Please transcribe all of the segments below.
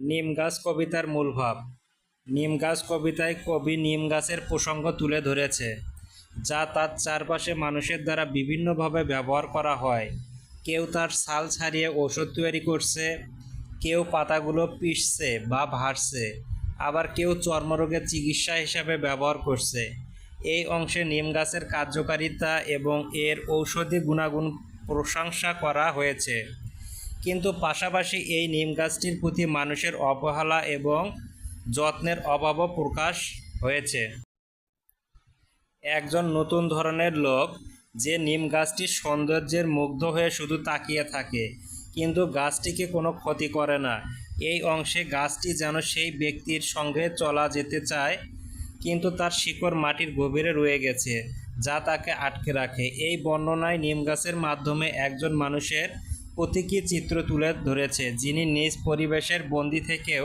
নিম গাছ কবিতার মূল ভাব। নিম গাছ কবিতায় কবি নিম গাছের প্রসঙ্গ তুলে ধরেছে, যা তার চারপাশে মানুষের দ্বারা বিভিন্নভাবে ব্যবহার করা হয়। কেউ তার ছাল ছাড়িয়ে ওষুধ তৈরি করছে, কেউ পাতাগুলো পিষছে বা ভাসছে আবার কেউ চর্মরোগের চিকিৎসা হিসাবে ব্যবহার করছে। এই অংশে নিম গাছের কার্যকারিতা এবং এর ঔষধি গুণাগুণ প্রশংসা করা হয়েছে। কিন্তু পাশাপাশি এই নিম গাছটির প্রতি মানুষের অবহেলা এবং যত্নের অভাবও প্রকাশ হয়েছে। একজন নতুন ধরনের লোক যে নিম গাছটির সৌন্দর্যের মুগ্ধ হয়ে শুধু তাকিয়ে থাকে, কিন্তু গাছটিকে কোনো ক্ষতি করে না। এই অংশে গাছটি যেন সেই ব্যক্তির সঙ্গে চলা যেতে চায়, কিন্তু তার শিকড় মাটির গভীরে রয়ে গেছে, যা তাকে আটকে রাখে। এই বর্ণনায় নিম গাছের মাধ্যমে একজন মানুষের প্রতীকী চিত্র তুলে ধরেছে, যিনি নিজ পরিবেশের বন্দি থেকেও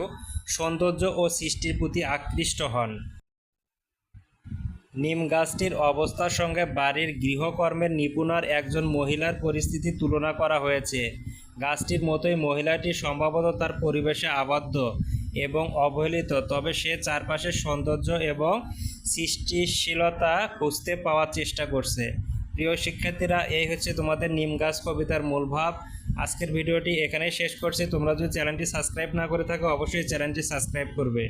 সৌন্দর্য ও সৃষ্টির প্রতি আকৃষ্ট হন। নিম গাছটির অবস্থার সঙ্গে বাড়ির গৃহকর্মের নিপুণার একজন মহিলার পরিস্থিতি তুলনা করা হয়েছে। গাছটির মতোই মহিলাটি সম্ভবত তার পরিবেশে আবদ্ধ এবং অবহেলিত, তবে সে চারপাশের সৌন্দর্য এবং সৃষ্টিশীলতা খুঁজতে পাওয়ার চেষ্টা করছে। প্রিয় শিক্ষার্থীরা, এই হচ্ছে তোমাদের নিম গাছ কবিতার মূল ভাব। আজকের ভিডিওটি এখানেই শেষ করছি। তোমরা যদি চ্যানেলটি সাবস্ক্রাইব না করে থাকো, অবশ্যই চ্যানেলটি সাবস্ক্রাইব করবে।